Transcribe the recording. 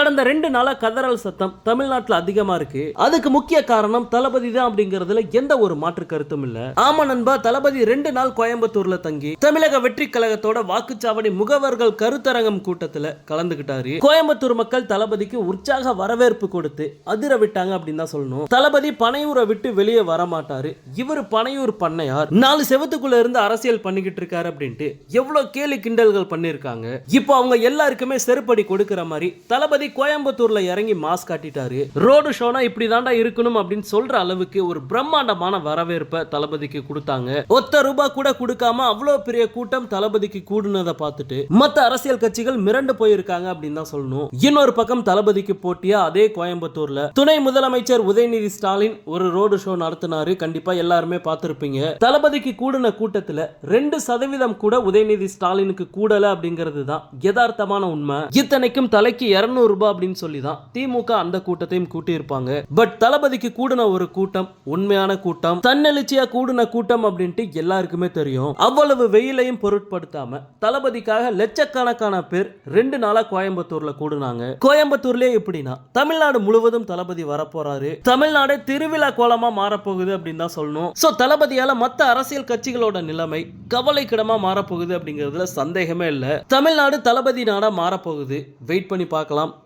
கடந்த ரெண்டு நாளா கதறல் சத்தம் தமிழ்நாட்டில் அதிகமா இருக்கு. அதுக்கு முக்கிய காரணம் தளபதி தான் அப்படிங்கறதுல எந்த ஒரு மாற்று கருத்தும் இல்ல. ஆமா நண்பா தளபதி ரெண்டு நாள் கோயம்புத்தூர்ல தங்கி தமிழக வெற்றி கழகத்தோட வாக்குச்சாவடி முகவர்கள் கருத்தரங்கம் கூட்டத்துல கலந்துகிட்டாரு. கோயம்புத்தூர் மக்கள் தளபதிக்கு உற்சாக வரவேற்பு கொடுத்து அதிர விட்டாங்க அப்படின்னு தான் சொல்லணும். தளபதி பனையூரை விட்டு வெளியே வர மாட்டாரு இவர் பனையூர் பண்ணையார். நாலு செவத்துக்குள்ள இருந்து அரசியல் பண்ணிக்கிட்டு இருக்காரு அப்படின்ட்டு எவ்வளவு கேலி கிண்டல்கள் பண்ணிருக்காங்க. இப்போ அவங்க எல்லாருக்குமே செருப்படி கொடுக்கிற மாதிரி தளபதி கோயம்புத்தூர்ல இறங்கி மாஸ் காட்டிட்டாரு. ரோடு ஷோனா இப்படி தாண்டா இருக்கணும் அப்படின்னு சொல்ற அளவுக்கு ஒரு பிரம்மாண்டமான வரவேற்பை தளபதிக்கு கொடுத்தாங்க. ஒத்த ரூபாய் கூட கொடுக்காம அவ்வளவு பெரிய கூட்டம் தளபதிக்கு கூடுனதை பார்த்துட்டு மத்த அரசியல் கட்சிகள் மிரண்டு போயிருக்காங்க அப்படின்னு தான் சொல்லணும். இன்னொரு பக்கம் தளபதிக்கு போட்டியா அதே கோயம்புத்தூர்ல. துணை முதலமைச்சர் உதயநிதி ஸ்டாலின் ஒரு ரோடு ஷோ நடத்தினாரு. கண்டிப்பா எல்லாருமே பார்த்திருப்பீங்க. தளபதிக்கு கூடின கூட்டத்துல ரெண்டு சதவீதம் கூட உதயநிதி ஸ்டாலினுக்கு கூடல அப்படிங்கிறது தான் யதார்த்தமான உண்மை. இத்தனைக்கும் தலைக்கு 200 ரூபாய் அப்படின்னு சொல்லி தான் திமுக அந்த கூட்டத்தையும் கூட்டியிருப்பாங்க. பட் தளபதிக்கு கூடின ஒரு கூட்டம் உண்மையான கூட்டம் தன்னெழுச்சியா கூடின கூட்டம் அப்படின்ட்டு எல்லாருக்குமே தெரியும். அவ்வளவு வெயிலையும் பொருட்படுத்தாம தளபதிக்காக லட்சக்கணக்கான பேர் ரெண்டு நாளா கோயம்புத்தூர்ல கூடுனாங்க. கோயம்புத்தூர்லயே எப்படின்னா தமிழ்நாடு முழுவதும் தளபதி வரப்போறாரு. தமிழ்நாடு திருவிழா கோலமா மாறப்போகுது அப்படின்னு தான் சொல்லணும். சோ தளபதியால மத்த அரசியல் கட்சிகளோட நிலைமை கவலைக்கிடமா மாறப்போகுது அப்படிங்கிறதுல சந்தேகமே இல்லை. தமிழ்நாடு தளபதி நாடா மாறப்போகுது. வெயிட் பண்ணி பார்க்கலாம்.